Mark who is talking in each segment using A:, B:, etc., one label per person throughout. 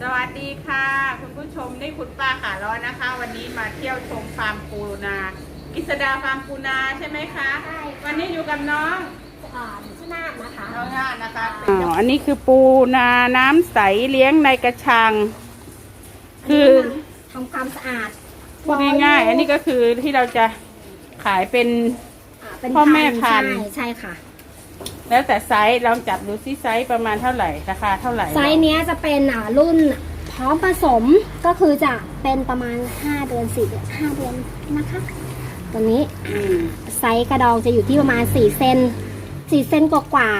A: สวัสดีค่ะ คุณผู้ชมนี่คุณป้าขาร้อนนะคะ วันนี้มาเที่ยวชมฟาร์มปูนากิษดาฟาร์มปูนาใช่ไหมคะ
B: ใช่ค่ะ
A: วันนี้อยู่กับน้อง
B: อ่าหนูชื่อนาคนะคะ
A: น้องงานนะคะ
B: อ๋อ
A: อันนี้คือปูนาน้ำใสเลี้ยงในกระชัง คือ
B: ทำความสะอาด
A: พูดง่ายๆอันนี้ก็คือที่เราจะขายเป็น
B: อ่าเป็น
A: พ่อแม่พันธุ์
B: ใช่ใช่ค่ะ
A: แล้วแต่ไซส์ลองจับดูซิไซส์ประมาณเท่าไหร่ราคาเท่าไหร่
B: ไซส์เนี้ยจะเป็นอ่ารุ่นพร้อมผสมก็คือจะเป็นประมาณ 5 เดือน4เดือน5เดือนนะคะ ตัวนี้
A: อืม
B: ไซส์กระดองจะอยู่ที่ประมาณ4เซน4เซนกว่า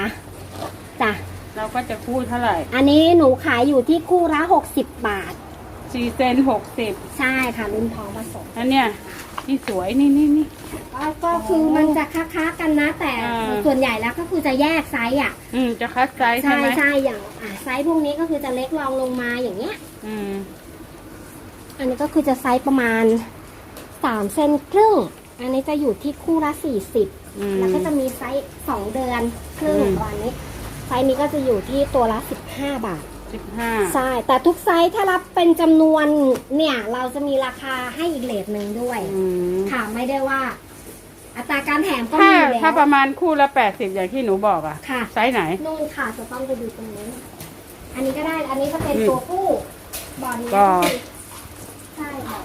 B: ๆจ้ะ
A: เราก็จะคู่เท่าไหร่
B: อันนี้หนูขายอยู่ที่คู่ละ60 บาท
A: สี่เซนหกสิบ
B: ใช่ค่ะรุ่นพร้อมผสม
A: อันเนี้ย นี่สวยนี่นี่นี่
B: ก็ก็คือมันจะค้าๆกันนะ แต่
A: อ่า
B: ส่วนใหญ่แล้วก็คือจะแยกไซส์อะ
A: อืมจะคัดไซส์ใช่
B: ใช่
A: ไหม
B: ใช่อย่างอะไซส์พวกนี้ก็คือจะเล็กรองลงมาอย่างเงี้ย
A: อืม
B: อันนี้ก็คือจะไซส์ประมาณสามเซนครึ่ง อันนี้จะอยู่ที่คู่ละสี่สิบ
A: อืม
B: แล้วก็จะมีไซส์สองเดือนครึ่ง
A: อืม
B: ประมาณนี้ ไซส์นี้ก็จะอยู่ที่ตัวละสิบห้าบาท
A: สิบห้า
B: ใช่ แต่ทุกไซส์ถ้ารับเป็นจำนวนเนี่ย เราจะมีราคาให้อีกเลทหนึ่งด้วย
A: อืม
B: ค่ะไม่ได้ว่า อัตราการแถมก็
A: ถ้า
B: มีอยู่แล้ว
A: ถ้าประมาณคู่ละแปดสิบอย่างที่หนูบอกอะ
B: ค่ะ
A: ไซส์ไหน
B: นู่นค่ะจะต้องไปดูตรงนี้อันนี้ก็ได้ อันนี้ก็เป็น
A: อืม
B: ตัวผู้บอลนี้
A: ก็
B: คือใช่ค่ะ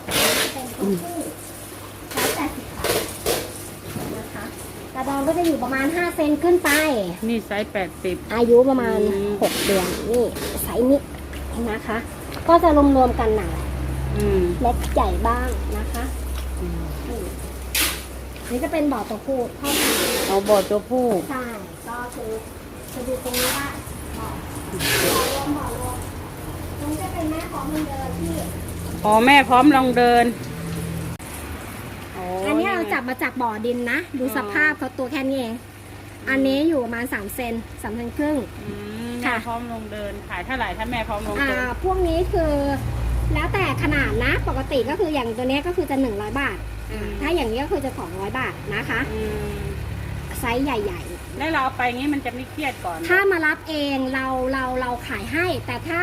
B: เป็นตัวผู้ร้อยแปดสิบบาทนะคะกระดองก็จะอยู่ประมาณ5เซนขึ้นไป
A: นี่ไซส์แปดสิบ
B: อายุประมาณ
A: อืม
B: 6 เดือนนี่ไซส์ นี้นะคะ ก็จะรวมๆกันหนา
A: อืม
B: เล็กใหญ่บ้างนะคะ
A: อืม
B: นี่นี่จะเป็นบ่อตัวผู้พ่อพันธุ์
A: เอาบอตัวผู้
B: ใช่ก็คือจะดูตรงนี้ว่าบ่อบ่อรวมบ่อรวมตรงนี้จะเป็นแม่ของมันเดินที่
A: พอแม่พร้อมลองเดินโอั
B: นนี้เราจับมาจากบ่อดินนะ ดูสภาพเขาตัวแค่นี้เอง อันนี้อยู่ประมาณ3เซนสามเซนครึ่ง
A: อืม
B: ค่ะ
A: แม่พร้อมลงเดิน ขายเท่าไหร่ถ้าแม่พร้อมลง
B: อ่า
A: เดิน
B: พวกนี้คือแล้วแต่ขนาดนะ ปกติก็คืออย่างตัวเนี้ยก็คือจะ 100 บาทอ่าถ้าอย่างนี้ก็คือจะ 200 บาทนะคะ
A: อืม
B: ไซส์ใหญ่
A: แล้วเราเอาไปงี้มันจะไม่เครียดก่อน
B: ๆถ้ามารับเองเราเราเราขายให้ แต่ถ้า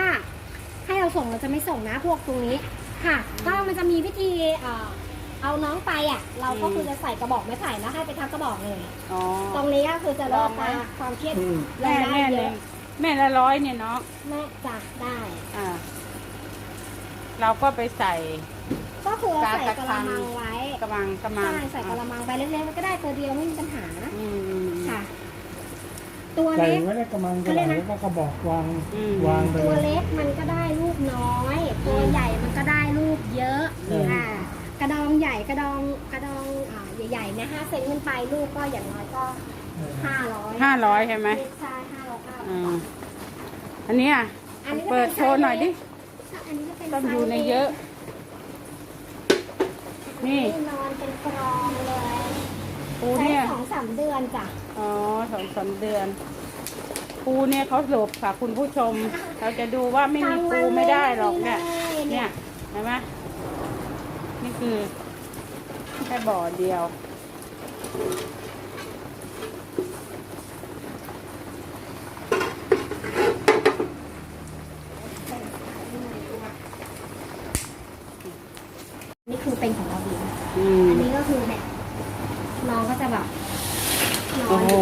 B: ให้เราส่งเราจะไม่ส่งนะพวกตรงนี้ค่ะ ก็มันจะมีวิธีเอ่อเอาน้องไปอะ เราก็คือจะใส่กระบอกไม้ไผ่แล้วให้ไปทับกระบอกเลย
A: อ๋อ
B: ตรงนี้ก็คือจะลด
A: ลองไหม
B: นะความเครียด
A: แม่
B: รายได้
A: แม่
B: เย
A: เลย
B: อะ
A: แม่ละร้อยเนี่ยเนาะ
B: แม่จัดได้
A: อ่า เราก็ไปใส่
B: ก็คือเอาใส่
A: กาก
B: ก
A: ระ
B: ระ
A: ชัง
B: มังไว้
A: กระมังกระมัง
B: ใช่ใส่กระมังไปเล็กๆมันก็ได้ตัวเดียวไม่มีปัญหา
A: อืม
B: ค่ะ ตัว
C: ใส่
B: เล็ก
C: ไว้ในกระมังกระ
B: เขาเรียก
C: ไห
B: นะ
C: แล้วก็กระบอกวาง
A: อืม
C: วางไป
B: ตัว
C: เลย
B: เล็กมันก็ได้ลูกน้อย ตัวใหญ่มันก็ได้ลูกเยอะ
C: อืม
B: อ่ากระดองใหญ่กระดองกระดองอ่าใหญ่ๆนะห้าเซนขึ้นไปลูกก็อย่างน้อยก็ห้าร้อย
A: ห้าร้อยใช่ไหม
B: ใช่ ห้าร้อย
A: อืมอันเนี้ย
B: อันนี้ก็
A: เปิดโชว์หน่อยดิ
B: อันนี้ก็เป็น
A: ต้องอยู่ในเยอะนี่
B: นี่ นอนเป็นกรองเลย
A: ปู
B: ใช้
A: เนี่ย
B: สองสามเดือนจ้ะ
A: อ๋อสองสามเดือน ปูเนี่ยเขาหลบค่ะคุณผู้ชม เราจะดูว่าไม่มีปูไม่ได้หรอกเนี่ย เนี่ยเห็นไหมนี่คือแค่บ่อเดียว
B: นี่คือเป็นของเราเอง
A: อืม
B: อันนี้ก็คือเนี่ยน้องก็จะแบบนอ
A: โอ้
B: น
A: โห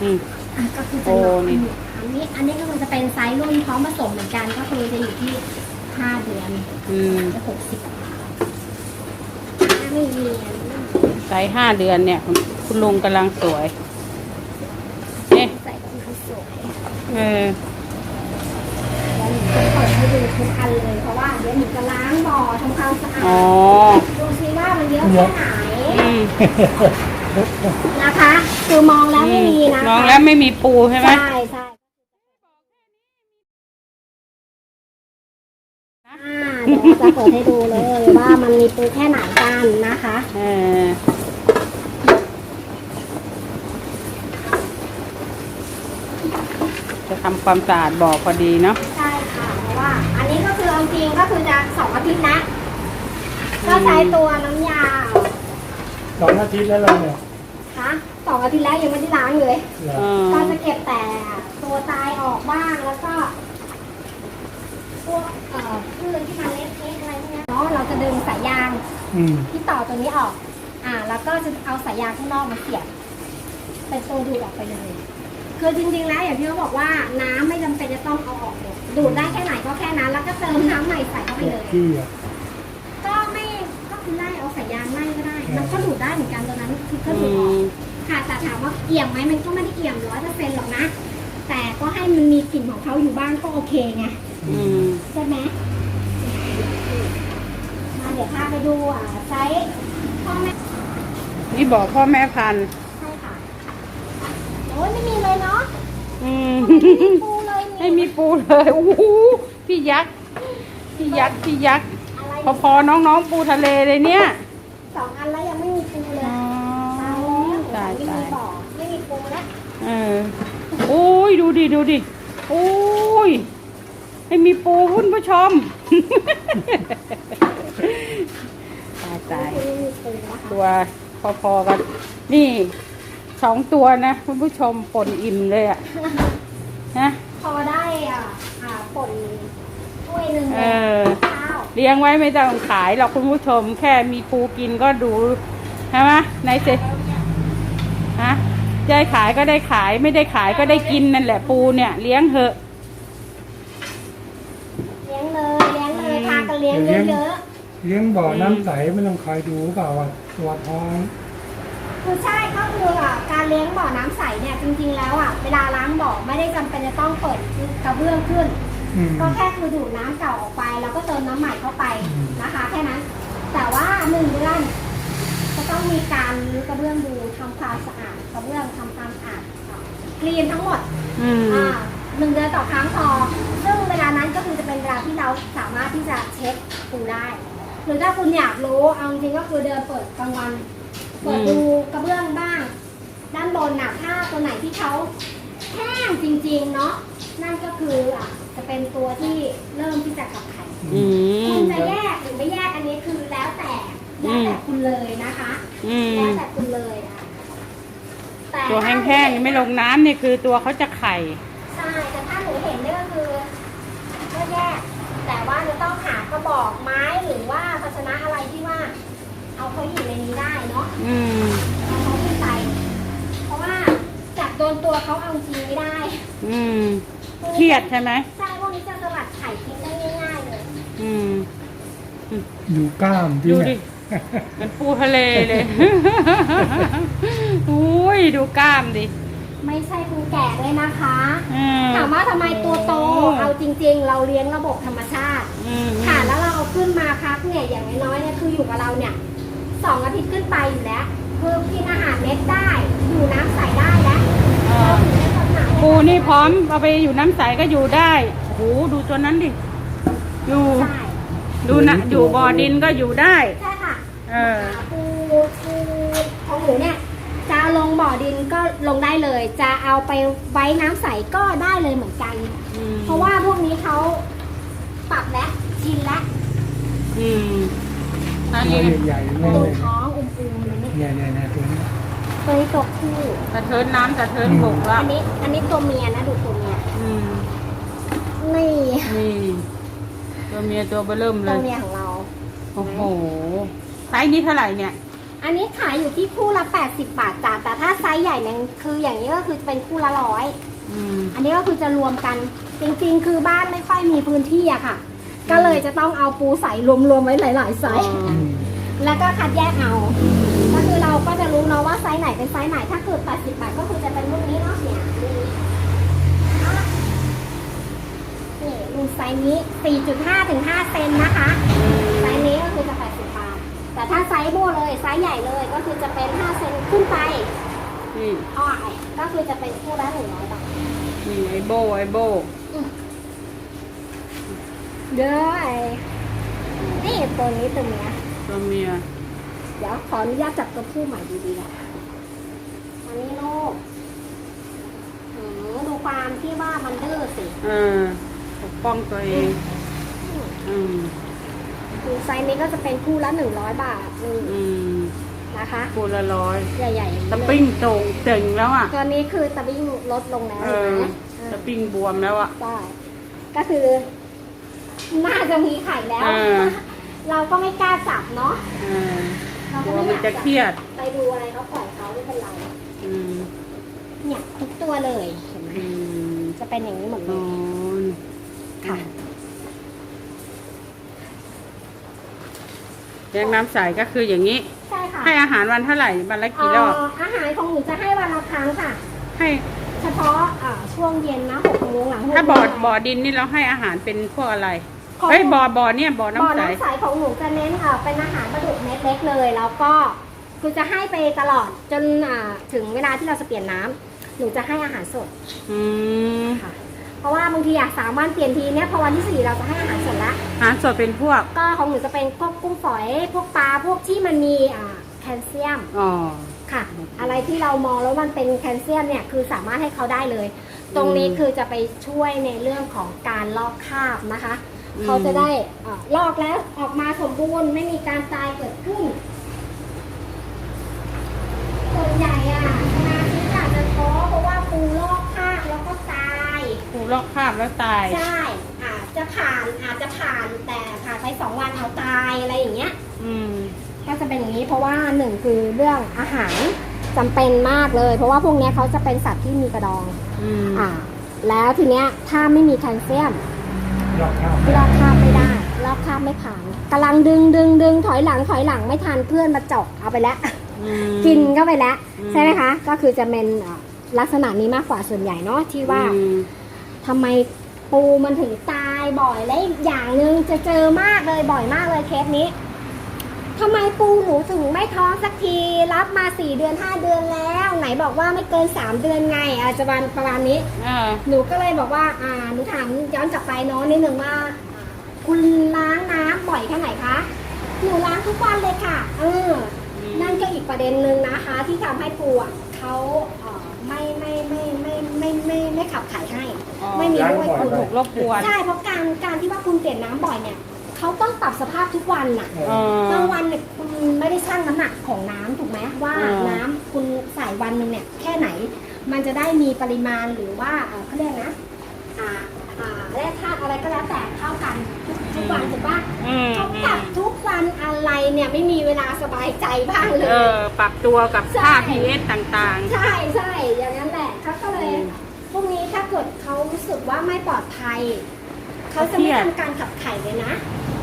A: อืม
B: อะก็คือจะ
A: โอ้
B: นอน
A: นี่
B: อันนี้ อันนี้ก็คือจะเป็นไซส์รุ่นพร้อมผสมเหมือนกัน ก็คือจะอยู่ที่ห้าเดือน
A: อืม
B: จะหกสิบถ้า ไม่มีอันนี้
A: ไซส์ห้าเดือนเนี่ยคุณคุณลุงกำลังสวยเนี่ย
B: ใส่ก็คือสวย
A: เออ
B: แล้วหนูจะเปิดให้ดูทุกอันเลยเพราะว่าเดี๋ยวหนูจะล้างบ่อทำความสะอา
A: อ๋อ
B: ดดูซิว่ามันเยอะแค่ไหน
A: อืม
B: นะคะ คือมองแล้วไม่มีนะ
A: มองแล้วไม่มีปูใช่ไหม
B: ใช่ใช่อ่าเดี๋ยวจะเปิดให้ดูเลย ว่ามันมีปูแค่ไหนกันนะคะ
A: เออจะทำความสะอาดบ่อพอดีเนาะ
B: ใช่ค่ะเพราะว่า อันนี้ก็คือเอาจริงก็คือจะสองอาทิตย์นะก็ใช้ตัวน้ำยา
C: สองอาทิตย์แล้วเราเนี่ย
B: คะสองอาทิตย์แล้วยังไม่ได้ล้างเลย
C: เหรอ
A: เออ
B: ก็จะเก็บแต่ตัวตายออกบ้างแล้วก็ พวกเอ่อพืชที่มันเล็กๆอะไรพวก เนี้ยเนาะเราจะดึงสายยาง
C: อืม
B: ที่ต่อตัวนี้ออก อ่า แล้วก็จะเอาสายยางข้างนอกมาเสียบเป็นตัวดูดออกไปเลย คือจริงๆแล้วอย่างที่เขาบอกว่าน้ำไม่จำเป็นจะต้องเอาออกหมดดูดได้แค่ไหนก็แค่นั้น แล้วก็เติมน้ำใหม่ใส่เข้าไป
C: พว
B: เล
C: ก
B: ย
C: ที่อะ
B: ก็ไม่ก็คือไล่เอาสายยางไล่ก็ได้ มันก็ดูดได้เหมือนกันตัวนั้นคือก็
A: อื
B: ดูดออก
A: ม
B: ค่ะแต่ถามว่าเอี่ยมไหมมันก็ไม่ได้เอี่ยมร้อยเปอร์เซ็นต์หรอกนะ แต่ก็ให้มันมีกลิ่นของเขาอยู่บ้างก็โอเคไง
A: อืม
B: ใช่ไหมมา เดี๋ยวพาไปดูอ่าไซส์พ่อแม่
A: นี่บอกพ่อแม่พันธุ์
B: ใช่ค่ะโอ้ยไม่มีเลยเนาะ
A: อืม
B: ปูเลย
A: ไม่มีปูเลยโอ้โหพี่ยักษ์ พี่ยักษ์ พี่ยักษ์
B: อะไร
A: พอๆน้องๆปูทะเลเลยเนี่ย
B: สองอันแล้วยังไม่มีปูเลย
A: อ๋อ
B: ตายแล้ว
A: ตาย
B: ไม่
A: ตา
B: มี
A: ย
B: บ่อไม่มีปูแล้ว
A: เออโอ้ยดูดิดูดิโอ้ยไม่มีปูคุณผู้ชม ตายตาย
B: ไม่มีปูนะคะ
A: ตัวพอๆกัน นี่สองตัวนะคุณผู้ชมปนอิ่มเลยอะนะ
B: พอได้อะอ่าป่นถ้วยหนึ่ง
A: เออ
B: ข้าว
A: เลี้ยงไว้ไม่ต้องขายหรอกคุณผู้ชม แค่มีปูกินก็ดูใช่ไหมในเซฮะได้ขายก็ได้ขายไม่ได้ขายก็ได้กินนั่นแหละปูเนี่ย เลี้ยงเหอะ
B: เลี้ยงเลย เลี้ยงเลยพากันเลี้ยงเยอะ
C: เลี้ยงบ่อน้ำใสไม่ต้องคอยดูเปล่าว่าตัวท้อง
B: ๆคือใช่ก็คืออะการเลี้ยงบ่อน้ำใสเนี่ยจริงๆแล้วอะเวลาล้างบ่อไม่ได้จำเป็นจะต้องเปิดกระเบื้องขึ้น
C: อืม
B: ก็แค่คือดูดน้ำเก่าออกไป แล้วก็เติมน้ำใหม่เข้าไป
C: อืม
B: นะคะ แค่นั้น แต่ว่าหนึ่งเดือนจะต้องมีการรื้อกระเบื้องดูทำความสะอาดกระเบื้องทำความสะอาดคลีนทั้งหมด
A: อืม
B: อ่าหนึ่งเดือนต่อครั้งพอซึ่งเวลานั้นก็คือจะเป็นเวลาที่เราสามารถที่จะเช็คปูได้ หรือถ้าคุณอยากรู้เอาจริงๆก็คือเดินเปิดกลางวันเปิดดูกระเบื้องบ้าง ด้านบนน่ะถ้าตัวไหนที่เขาแห้งจริงๆเนาะนั่นก็คืออะจะเป็นตัวที่เริ่มที่จะกลับไข่
A: อืม
B: คุณจะแยกหรือไม่แยกอันนี้คือแล้วแต่แล้วแต่คุณเลยนะคะ
A: อืม
B: แล้วแต่คุณเลยอะต่
A: ตัวแห้งๆไม่ลงน้ำนี่คือตัวเขาจะไข่
B: ใช่แต่ถ้าหนูเห็นเนี่ยก็คือก็แยก แต่ว่าจะต้องหากระบอกไม้หรือว่าภา ชนะอะไรที่ว่า เอาเขาอยู่ในนี้ได้เนาะ
A: อืม
B: เอาเขาขึ้นไป เพราะว่าจับโดนตัวเขาเอาจริงไม่ได้
A: อืมเครียดใช่ไหม
B: ใช่พวกนี้จะสลัดไข่ทิ้งได้ง่ายๆเลย
A: อืม
C: ดูกล้ามที่
A: ดู
C: เนี่
A: ดิ
C: ย
A: มันปูทะเลเลย อุ้ยดูกล้ามดิ
B: ไม่ใช่คุณแก่เลยนะคะ
A: อืม
B: ถามว่าทำไมตัวโต
A: โอ้
B: เอาจริง ๆ เราเลี้ยงระบบธรรมชาติ
A: อืม
B: ค่ะแล้วเราเอาขึ้นมาพักเนี่ยอย่างน้อยๆเนี่ยคืออยู่กับเราเนี่ยสองอาทิตย์ขึ้นไปอยู่แล้วคือกินอาหารเม็ดได้อยู่น้ำใสได้แล้ว
A: เออ
B: เราถึงได้ทำหนัก
A: ปูนี่พร้อมเอาไปอยู่น้ำใสก็อยู่ได้โอ้โหดูตัวนั้นดิ อยู่
B: ใช่
A: ดูนะ อยู่บ่อดินก็อยู่ได้
B: ใช่ค่ะ
A: เออ
B: ปูปูของหนูเนี่ยจะ เอาลงบ่อดินก็ลงได้เลย จะเอาไปไว้น้ำใสก็ได้เลยเหมือนกัน
A: อืม
B: เพราะว่าพวกนี้เขาปรับแล้วชินแล้ว
A: อืมอัน
C: ตัว
A: นี้
C: ใหญ่ๆ
B: ตั
C: ไม่
B: ว
C: เลย
B: ท้องอุ้มๆเลยนี่
C: เนี่ยเนี่ยเนี่ยตัวนี้
B: ตัวนี้ตัวผู้
A: กระเทินน้ำกระเทินบกแล้ว
B: อันนี้อันนี้ตัวเมียนะดูตัวเมีย
A: อืม
B: นี่
A: นี่ตัวเมียตัวเบอเริ่มเล
B: ตัวย เมียของเรา
A: โอ้โหไซส์นี้เท่าไหร่เนี่ย
B: อันนี้ขายอยู่ที่คู่ละ 80 บาทจ้ะแต่ถ้าไซส์ใหญ่เนี่ยคืออย่างนี้ก็คือเป็นคู่ละร้อย
A: อืม
B: อันนี้ก็คือจะรวมกัน จริงๆ คือบ้านไม่ค่อยมีพื้นที่อะค่ะ ก็เลยจะต้องเอาปูใส่รวมๆไว้หลายๆไซส์
C: อืม
B: แล้วก็คัดแยกเอา ก็คือเราก็จะรู้เนาะว่าไซส์ไหนเป็นไซส์ไหน ถ้าเกิด 80 บาทก็คือจะเป็นรุ่นนี้เนาะเนี่ยรุ่นนี้อะนี่รุ่นไซส์นี้ 4.5ถึง5เซนนะคะ ไซส์นี้ก็คือจะ 80บาท แต่ถ้าไซส์โบเลยไซส์ใหญ่เลยก็คือจะเป็น5เซนขึ้นไป
A: นี่
B: อ้อยก็คือจะเป็นคู่ละ100บาท
A: นี่ไอโบไอโบ
B: เด้อไอ้นี่ตัวนี้ตัวเมีย
A: ตัวเมีย
B: เดี๋ยวขออนุญาตจับตัวผู้ใหม่ดีๆนะอันนี้โลกหือดูความที่ว่ามันดื้อสิ
A: เออปกป้องตัวเอง อืม
B: ดูไซส์นี้ก็จะเป็นคู่ละหนึ่งร้อยบาทนี่
A: อืม
B: นะคะ
A: คูละร้อย
B: ใหญ่ๆอย่างนี้
A: ตะ
B: เลย
A: ปิ้งโต่งเจ๋งแล้วอะ
B: ตัวนี้คือตะบิ้งลดลงแล้ว
A: เอ
B: เห็น
A: อ
B: ไหมเอ
A: สปริงบวมแล้วอะ
B: ใช่ก็คือ น่าจะมีไข่แล้ว
A: เออ
B: เราก็ไม่กล้าจับเนาะ
A: เออ
B: เรา
A: ก
B: ก็
A: ลัว
B: ไม่
A: มัน
B: อยาก
A: จะเครียด
B: ไปดูอะไรเขาปล่อยเขาไม่เป็นไร
A: อืม
B: เนี่ยทุกตัวเลยเห็นไหม
A: อืม
B: จะเป็นอย่างนี้หมดเล
A: อ๋อย
B: ค่ะ
A: ลี้ยงน้ำใสก็คืออย่างนี้
B: ใช่ค่ะ
A: ให้อาหารวันเท่าไหร่วันละกี่รอบ
B: เอาหารของหนูจะให้วันละครั้งค่ะ
A: ให้
B: เฉพาะอ่าช่วงเย็นนะหกโมงหลังหกโมง
A: ถ้าบ่อบ่อดินนี่เราให้อาหารเป็นพวกอะไร
B: ของ
A: เฮ้ยบ่อบ่อเนี่ยบ่อ
B: บ่อ
A: น้ำใส
B: น้ำใสของหนูจะเน้นอ่าเป็นอาหารปลาดุกเม็ดเล็กเลย แล้วก็คือจะให้ไปตลอดจนอ่าถึงเวลาที่เราจะเปลี่ยนน้ำหนูจะให้อาหารสด
A: อืม
B: ค่ะเพราะว่า บางทีอะสามวันเปลี่ยนทีเนี่ยพอวันที่สี่เราจะให้อาหารสดละ
A: อาหารสดเป็นพวก
B: ก็ของหนูจะเป็นพวกกุ้งฝอย พวกปลาพวกที่มันมีอ่าแคลเซียม
A: อ๋อ
B: ค่ะ อะไรที่เรามองแล้วมันเป็นแคลเซียมเนี่ยคือสามารถให้เขาได้เลย ตรงนี้คือจะไปช่วยในเรื่องของการลอกคราบนะคะ
A: อืม
B: เขาจะได้อ่าลอกแล้วออกมาสมบูรณ์ไม่มีการตายเกิดขึ้นส่วนใหญ่อะสมาชิกอาจจะท้อเพราะว่าปูลอกคราบแล้วก็ตาย
A: ปูลอกคราบแล้วตาย
B: ใช่อาจจะผ่านอาจจะผ่านแต่ผ่านไปสองวันเอาตายอะไรอย่างเงี้ย
A: อืม
B: ก็จะเป็นอย่างนี้เพราะว่าหนึ่งคือเรื่องอาหารจำเป็นมากเลย เพราะว่าพวกเนี้ยเขาจะเป็นสัตว์ที่มีกระดอง
A: อืม
B: อ่า แล้วทีเนี้ยถ้าไม่มีแคลเซียม
C: รอบข้าว
B: ลอกคราบไม่ได้ลอกคราบไม่ผ่านกำลังดึงดึงดึงถอยหลังถอยหลังไม่ทันเพื่อนมาเจาะเอาไปแล้ว
A: อืม
B: กินเข้าไปแล้ว
A: อืม
B: ใช่ไหมคะ ก็คือจะเป็นอ่าลักษณะนี้มากกว่าส่วนใหญ่เนาะที่ว่า
A: อืม
B: ทำไมปูมันถึงตายบ่อยและอีกอย่างหนึ่งจะเจอมากเลยบ่อยมากเลยเคสนี้ทำไมปูหนูถึงไม่ท้องสักที รับมาสี่เดือนห้าเดือนแล้ว ไหนบอกว่าไม่เกินสามเดือนไงอาจจะวันประมาณนี้
A: อ่า
B: หนูก็เลยบอกว่า อ่าหนูถามย้อนกลับไปเนาะนิดนึงว่า คุณล้างน้ำบ่อยแค่ไหนคะหนูล้างทุกวันเลยค่ะเออนั่นก็อีกประเด็นหนึ่งนะคะ ที่ทำให้ปูอะเขาเอ่อ ไม่ไม่ไม่ไม่ไม่ไม่ไม่ขับขายให้ ไม่มีด้วย
A: คุณถูกรบกวน
B: ใช่เพราะการการที่ว่าคุณเปลี่ยนน้ำบ่อยเนี่ยเขาต้องปรับสภาพทุกวันน่ะ
A: บา
B: งวันเนี่ยคุณไม่ได้ชั่งน้ำหนักของน้ำถูกไหมว่าน้ำคุณใส่วันหนึ่งเนี่ยแค่ไหน มันจะได้มีปริมาณหรือว่าเขาเรียกนะ แร่ธาตุอะไรก็แล้วแต่เท่ากันทุกทุกวันถูกปะ
A: อืม
B: เขา
A: อื
B: ปรับ
A: ม
B: ทุกวันอะไรเนี่ยไม่มีเวลาสบายใจบ้างเล
A: เอย อปรับตัวกับ
B: ใช่
A: ค่า pH ต่าง
B: ใช่ใช่อย่างนั้นแหละเขาก็เลย
A: อืม
B: พวกนี้ถ้าเกิดเขารู้สึกว่าไม่ปลอดภัย เขาจะ
A: เครี
B: ไม่
A: ยด
B: ทำการขับไข่เลยนะ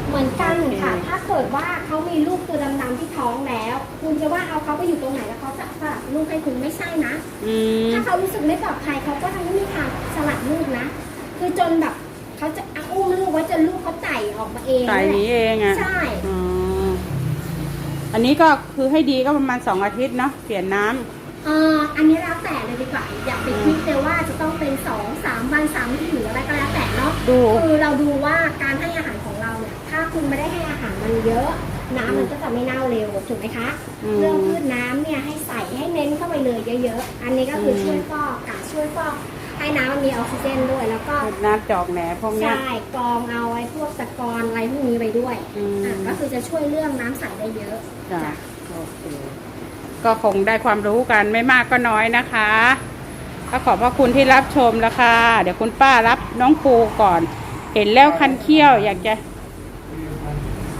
B: เหมือนกันค่ะ
A: โอเค
B: ถ้าเกิดว่าเขามีลูกตัวดำๆที่ท้องแล้ว คุณจะว่าเอาเขาไปอยู่ตรงไหนแล้วเขาจะสลัดลูกให้คุณไม่ใช่นะ
A: ๆ อืม
B: ถ้าเขารู้สึกไม่ปลอดภัยเขาก็จะไม่มีทางสลัดลูกนะ คือจนแบบเขาจะเอาอุ้มลูกไว้จนลูกเขาไต่ออกมาเอง
A: ใส่นี้เองอะ
B: ใช่
A: อ๋ออันนี้ก็คือให้ดีก็ประมาณสองอาทิตย์เนาะเปลี่ยนน้ำ
B: เอ่ออันนี้แล้วแต่เลยดีกว่าอย่าไปคิดเลยว่าจะต้องเป็นสองสามวันสามที่หรืออะไรก็แล้วแต่เนาะ
A: ดู
B: คือเราดูว่าการให้อาหารของเราเนี่ย ถ้าคุณไม่ได้ให้อาหารมันเยอะ น้ำมันก็จะไม่เน่าเร็วถูกไหมคะ
A: อืม
B: เรื่องพืชน้ำเนี่ยให้ใส่ให้เน้นเข้าไปเลยเยอะๆ อันนี้ก็คืออ
A: ม
B: ช่วยฟอกกะช่วยฟอก ให้น้ำมันมีออกซิเจนด้วย แล้วก็
A: น้ำจอกแหนพวกเนี้ย
B: ใช่กรองเอาไอ้พวกตะกอนอะไรพวกนี้ไปด้วย
A: อืม
B: อะก็คือจะช่วยเรื่องน้ำใสได้เยอะ
A: จ้ะ
B: จ้ะ
A: โอเคก็คงได้ความรู้กันไม่มากก็น้อยนะคะก็ขอบพระคุณที่รับชมแล้วค่ะ เดี๋ยวคุณป้ารับน้องปูก่อน เห็นแล้วคันเขี้ยวอยากจะ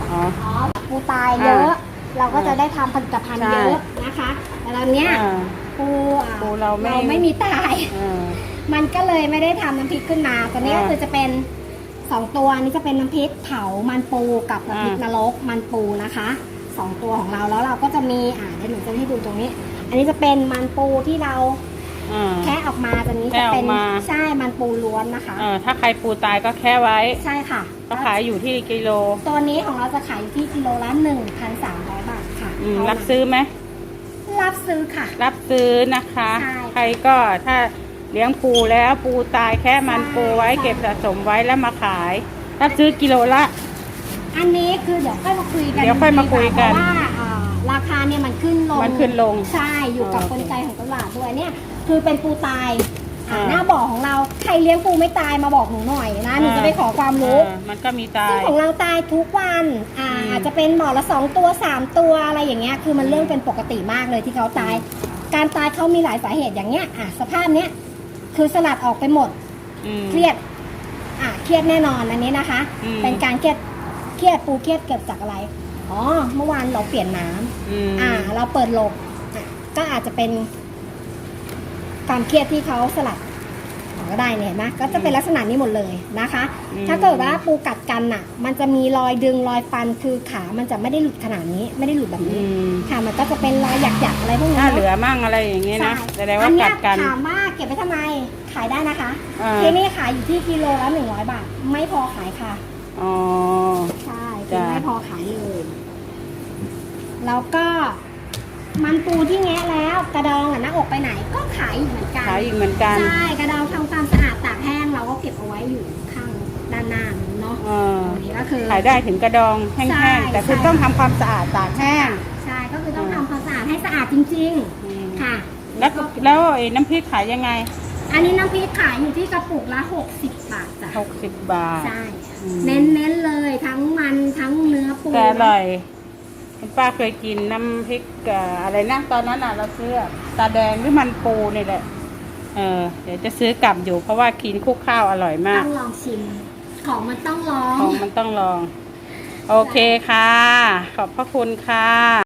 A: อ๋อ
B: อ๋อปูตายเยอะเราก็จะได้ทำผลิตภัณฑ์
A: ใช่
B: เยอะนะคะ แต่ตอนเนี้ย
A: อ่า
B: ปูอะ
A: ปูเราไม่
B: ไม่มีตาย
A: เออ
B: มันก็เลยไม่ได้ทำน้ำพริกขึ้นมาตอนนี้ก็
A: อ่า
B: คือจะเป็นสองตัวนี้จะเป็นน้ำพริกเผามันปูกับน้ำพริก
A: อ่าน
B: รกมันปูนะคะสองตัวของเราแล้วเราก็จะมีอ่าเดี๋ยวหนูจะให้ดูตรงนี้ อันนี้จะเป็นมันปูที่เรา
A: อ่า
B: แค่ออกมาตัวนี้
A: แค่
B: จะ
A: ออก
B: เป็น
A: มา
B: ใช่มันปูล้วนนะคะ
A: เออถ้าใครปูตายก็แค่ไว้
B: ใช่ค่ะ
A: ก็ขายอยู่ที่กิโล
B: ตัวนี้ของเราจะขายอยู่ที่กิโลละ1,300 บาทค่ะ
A: อืม
B: เท่านั้น
A: รับซื้อไหม
B: รับซื้อค่ะ
A: รับซื้อนะคะ
B: ใช่
A: ใครก็ถ้า เลี้ยงปูแล้วปูตายแค่มัน
B: ใช่
A: ปูไว้
B: ใช่
A: เก็บสะสมไว้แล้วมาขายรับซื้อกิโลละ
B: อันนี้คือเดี๋ยวค่อยมาคุยกัน
A: เดี๋ยวค่อยมาคุยกัน
B: เพราะว่าอ่าราคาเนี่ยมันขึ้นลง
A: มันขึ้นลง
B: ใช่อยู่กับ
A: โอเค
B: กลไกของตลาดด้วยเนี่ย คือเป็นปูตายอ่า
A: อ่า
B: หน้าบ่อของเราใครเลี้ยงปูไม่ตายมาบอกหนูหน่อยนะหนู
A: อ่า
B: จะไปขอความรู้
A: เออมันก็มีตา
B: ซึ่ง
A: ย
B: ของเราตายทุกวันอ่า
A: อืม
B: อาจจะเป็นบ่อละสองตัวสามตัวอะไรอย่างเงี้ย คือมันเรื่องเป็นปกติมากเลยที่เขาตาย การตายเขามีหลายสาเหตุอย่างเงี้ยอะสภาพเนี้ย คือสลัดออกไปหมด
A: อืม
B: เครียด อะ เครียดแน่นอนอันนี้นะคะ
A: อืม
B: เป็นการเครียด เครียดปูเครียดเกิดจากอะไร อ๋อ เมื่อวานเราเปลี่ยนน้ำ
A: อืม
B: อ่า เราเปิดหลบอะก็อาจจะเป็นความเครียดที่เขาสลัดออ กก็ได้เนี่ยเห็นไหมก็จะเป็นลักษณะนี้หมดเลยนะคะ ถ้าเกิดว่าปูกัดกันน่ะ มันจะมีรอยดึงรอยฟันคือขามันจะไม่ได้หลุดขนาดนี้ ไม่ได้หลุดแบบ
A: อื
B: นี้
A: ม
B: ค่ะมันก็จะเป็นรอยหยักๆอะไรพวกนี้
A: ถ้า
B: เนอะ
A: เหลือมั่งอะไรอย่างเงี้ยนะแสดง
B: อั
A: ว่าน
B: เนี้
A: กั
B: ย
A: ดกัน
B: ถามว่าเก็บไปทำไมขายได้นะคะ
A: อ่า
B: ที่นี่ขายอยู่ที่กิโลละหนึ่งร้อยบาท ไม่พอขายค่ะ
A: อ๋อ
B: ใช่คือ
A: จ้ะ
B: ไม่พอขายเลยแล้วก็ มันปูที่แงะแล้วกระดองกับหน้าอกไปไหนก็ขายอีกเหมือนกัน
A: ขายอีกเหมือนกัน
B: ใช่กระดองทำความสะอาดตากแห้งเราก็เก็บเอาไว้อยู่ข้างด้านหน้านู้นเนาะ
A: เออ
B: ตรงนี้ก็คือ
A: ขายได้ถึงกระดองแห้
B: ใช่
A: งๆ แต่คุณ
B: ใช่
A: ต้องทำความสะอาดตากแห้ง
B: ใช่ก็คือต้องทำความสะอาดให้สะอาดจริง
A: อืม
B: ๆ ค่ะ
A: แล้วแล้วไอ้น้ำพริกขายยังไง
B: อันนี้น้ำพริกขายอยู่ที่กระปุกละ 60 บาทจ้ะ
A: หกสิบบาท
B: ใช่
A: อืม
B: เน้นๆเลยทั้งมันทั้งเนื้อปู
A: แต่อร่อย คุณป้าเคยกินน้ำพริกเอ่ออะไรนะตอนนั้นน่ะเราซื้อตาแดงหรือมันปูนี่แหละ เออ เดี๋ยวจะซื้อกลับอยู่เพราะว่ากินคลุกข้าวอร่อยมาก
B: ต้องลองชิม ของมันต้องลอง
A: ของมันต้องลอง โอเคค่ะ ขอบพระคุณค่ะ